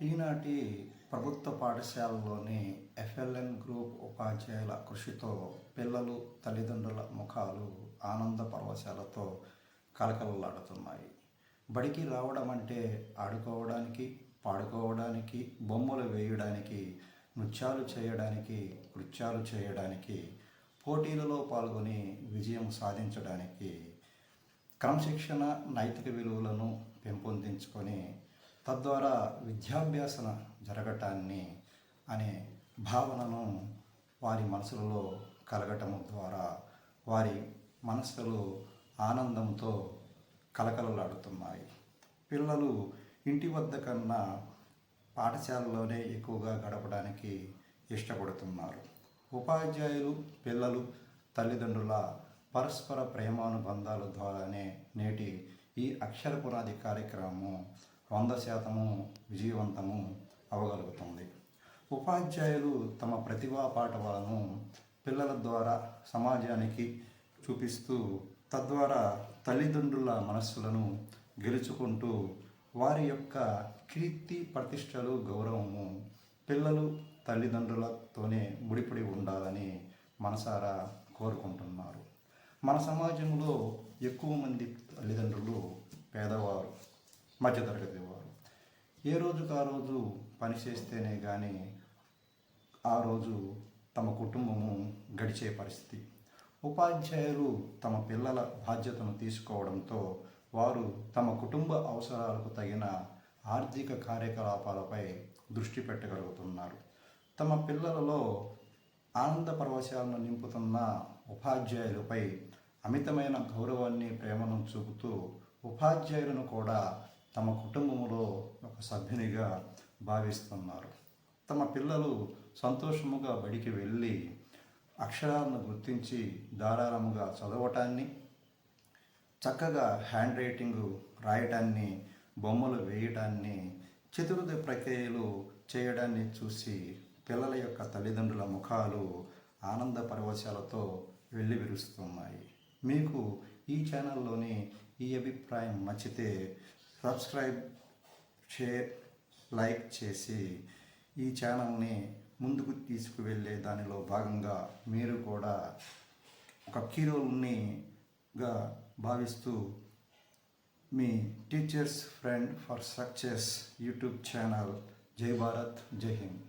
ఈనాటి ప్రభుత్వ పాఠశాలలోని FLN group ఉపాధ్యాయుల కృషితో పిల్లలు తల్లిదండ్రుల ముఖాలు ఆనంద పరవశాలతో కలకలలాడుతున్నాయి బడికి రావడం అంటే ఆడుకోవడానికి పాడుకోవడానికి బొమ్మలు వేయడానికి నృత్యాలు చేయడానికి కృత్యాలు చేయడానికి పోటీలలో పాల్గొని విజయం సాధించడానికి క్రమశిక్షణ నైతిక విలువలను పెంపొందించుకొని తద్వారా విద్యాభ్యాసన జరగటాన్ని అనే భావనను వారి మనసులలో కలగటం ద్వారా వారి మనసులు ఆనందంతో కలకలలాడుతున్నాయి. పిల్లలు ఇంటి వద్ద కన్నా పాఠశాలలోనే ఎక్కువగా గడపడానికి ఇష్టపడుతున్నారు. ఉపాధ్యాయులు పిల్లలు తల్లిదండ్రుల పరస్పర ప్రేమానుబంధాల ద్వారానే నేటి ఈ అక్షర పునాది కార్యక్రమం వంద శాతము విజయవంతము అవ్వగలుగుతుంది ఉపాధ్యాయులు తమ ప్రతిభా పాఠవాలను పిల్లల ద్వారా సమాజానికి చూపిస్తూ తద్వారా తల్లిదండ్రుల మనస్సులను గెలుచుకుంటూ వారి యొక్క కీర్తి ప్రతిష్టలు గౌరవము పిల్లలు తల్లిదండ్రులతోనే ముడిపడి ఉండాలని మనసారా కోరుకుంటున్నారు. మన సమాజంలో ఎక్కువ మంది తల్లిదండ్రులు పేదవారు. మధ్యతరగతి వారు ఏ రోజుకు ఆ రోజు పని చేస్తేనే కానీ ఆ రోజు తమ కుటుంబము గడిచే పరిస్థితి. ఉపాధ్యాయులు తమ పిల్లల బాధ్యతను తీసుకోవడంతో వారు తమ కుటుంబ అవసరాలకు తగిన ఆర్థిక కార్యకలాపాలపై దృష్టి పెట్టగలుగుతున్నారు. తమ పిల్లలలో ఆనంద పరవశాలను నింపుతున్న ఉపాధ్యాయులపై అమితమైన గౌరవాన్ని ప్రేమను చూపుతూ ఉపాధ్యాయులను కూడా తమ కుటుంబములో ఒక సభ్యునిగా భావిస్తున్నారు. తమ పిల్లలు సంతోషముగా బడికి వెళ్ళి అక్షరాలను గుర్తించి ధారాళముగా చదవటాన్ని చక్కగా హ్యాండ్ రైటింగ్ రాయటాన్ని బొమ్మలు వేయటాన్ని చతుర్థ ప్రక్రియలు చేయడాన్ని చూసి పిల్లల యొక్క తల్లిదండ్రుల ముఖాలు ఆనంద పరవశాలతో వెళ్ళివిరుస్తున్నాయి మీకు ఈ ఛానల్లోని ఈ అభిప్రాయం నచ్చితే సబ్స్క్రైబ్ షేర్ లైక్ చేసి ఈ ఛానల్ని ముందుకు తీసుకువెళ్ళే దానిలో భాగంగా మీరు కూడా ఒక హీరోనిగా భావిస్తూ మీ teachers friend for success YouTube channel జై భారత్ జై హింద్.